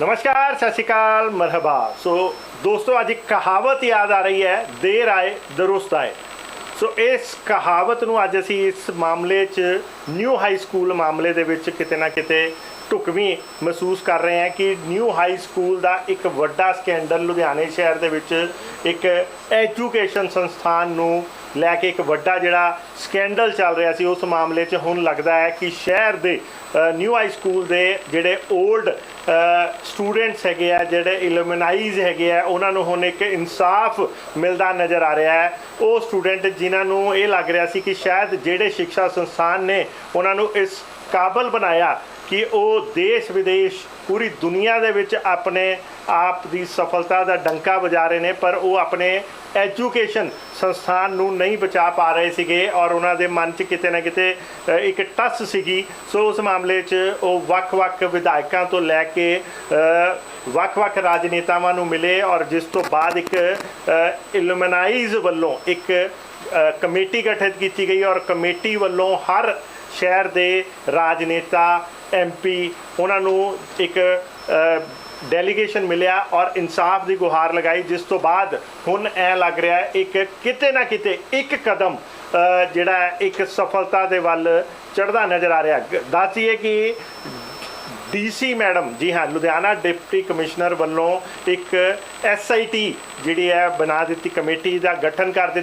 ਨਮਸਕਾਰ, ਸਤਿ ਸ਼੍ਰੀ ਅਕਾਲ, ਮਰਹਬਾ। ਸੋ ਦੋਸਤੋ, ਅੱਜ ਇੱਕ ਕਹਾਵਤ ਯਾਦ ਆ ਰਹੀ ਹੈ, ਦੇਰ ਆਏ, ਦਰੁਸਤ ਆਏ। ਸੋ ਇਸ ਕਹਾਵਤ ਨੂੰ ਅੱਜ ਅਸੀਂ ਇਸ ਮਾਮਲੇ 'ਚ ਨਿਊ ਹਾਈ ਸਕੂਲ ਮਾਮਲੇ ਦੇ ਵਿੱਚ ਕਿਤੇ ਨਾ ਕਿਤੇ ਢੁਕਵੀਂ ਮਹਿਸੂਸ ਕਰ ਰਹੇ ਹਾਂ ਕਿ ਨਿਊ ਹਾਈ ਸਕੂਲ ਦਾ ਇੱਕ ਵੱਡਾ ਸਕੈਂਡਲ ਲੁਧਿਆਣੇ ਸ਼ਹਿਰ ਦੇ ਵਿੱਚ ਇੱਕ ਐਜੂਕੇਸ਼ਨ ਸੰਸਥਾਨ ਨੂੰ ਲੈ ਕੇ ਇੱਕ ਵੱਡਾ ਜਿਹੜਾ ਸਕੈਂਡਲ ਚੱਲ ਰਿਹਾ ਸੀ, ਉਸ ਮਾਮਲੇ 'ਚ ਹੁਣ ਲੱਗਦਾ ਹੈ ਕਿ ਸ਼ਹਿਰ ਦੇ ਨਿਊ ਹਾਈ ਸਕੂਲ ਦੇ ਜਿਹੜੇ 올ਡ ਸਟੂਡੈਂਟਸ ਹੈਗੇ ਆ, ਜਿਹੜੇ ਇਲੂਮਨਾਈਜ਼ ਹੈਗੇ ਆ, ਉਹਨਾਂ ਨੂੰ ਹੁਣ ਇੱਕ ਇਨਸਾਫ ਮਿਲਦਾ ਨਜ਼ਰ ਆ ਰਿਹਾ ਹੈ। ਉਹ ਸਟੂਡੈਂਟ ਜਿਨ੍ਹਾਂ ਨੂੰ ਇਹ ਲੱਗ ਰਿਹਾ ਸੀ ਕਿ ਸ਼ਾਇਦ ਜਿਹੜੇ ਸਿੱਖਿਆ ਸੰਸਥਾਨ ਨੇ, ਉਹਨਾਂ ਨੂੰ ਇਸ ਕਾਬਲ ਬਣਾਇਆ ਕਿ ਉਹ ਦੇਸ਼ ਵਿਦੇਸ਼ ਪੂਰੀ ਦੁਨੀਆ ਦੇ ਵਿੱਚ ਆਪਣੇ ਆਪ ਦੀ ਸਫਲਤਾ ਦਾ ਡੰਕਾ ਵਜਾ ਰਹੇ ਨੇ, ਪਰ ਉਹ ਆਪਣੇ ਐਜੂਕੇਸ਼ਨ ਸੰਸਥਾਨ ਨੂੰ ਨਹੀਂ ਬਚਾ ਪਾ ਰਹੇ ਸੀਗੇ ਔਰ ਉਹਨਾਂ ਦੇ ਮਨ 'ਚ ਕਿਤੇ ਨਾ ਕਿਤੇ ਇੱਕ ਟੱਸ ਸੀਗੀ। ਸੋ ਉਸ ਮਾਮਲੇ 'ਚ ਉਹ ਵੱਖ-ਵੱਖ ਵਿਧਾਇਕਾਂ ਤੋਂ ਲੈ ਕੇ ਵੱਖ-ਵੱਖ ਰਾਜਨੇਤਾਵਾਂ ਨੂੰ ਮਿਲੇ ਔਰ ਜਿਸ ਤੋਂ ਬਾਅਦ ਇੱਕ ਇਲੂਮਨਾਈਜ਼ ਵੱਲੋਂ ਇੱਕ ਕਮੇਟੀ ਗਠਿਤ ਕੀਤੀ ਗਈ ਔਰ ਕਮੇਟੀ ਵੱਲੋਂ ਹਰ ਸ਼ਹਿਰ ਦੇ ਰਾਜਨੇਤਾ ਐਮਪੀ ਉਹਨਾਂ ਨੂੰ ਇੱਕ ਡੈਲੀਗੇਸ਼ਨ ਮਿਲਿਆ ਔਰ ਇਨਸਾਫ ਦੀ ਗੁਹਾਰ ਲਗਾਈ, ਜਿਸ ਤੋਂ ਬਾਅਦ ਹੁਣ ਐ ਲੱਗ ਰਿਹਾ ਹੈ, ਇੱਕ ਕਿਤੇ ਨਾ ਕਿਤੇ ਇੱਕ ਕਦਮ ਜਿਹੜਾ ਇੱਕ ਸਫਲਤਾ ਦੇ ਵੱਲ ਚੜਦਾ ਨਜ਼ਰ ਆ ਰਿਹਾ ਗ- ਦੱਸੀਏ ਕਿ ਡੀਸੀ ਮੈਡਮ, ਜੀ ਹਾਂ, ਲੁਧਿਆਣਾ ਡਿਪਟੀ ਕਮਿਸ਼ਨਰ ਵੱਲੋਂ ਇੱਕ ਐਸਆਈਟੀ ਜਿਹੜੀ ਹੈ, ਬਣਾ ਦਿੱਤੀ ਕਮੇਟੀ ਦਾ ਗਠਨ ਕਰ ਦਿੱਤਾ।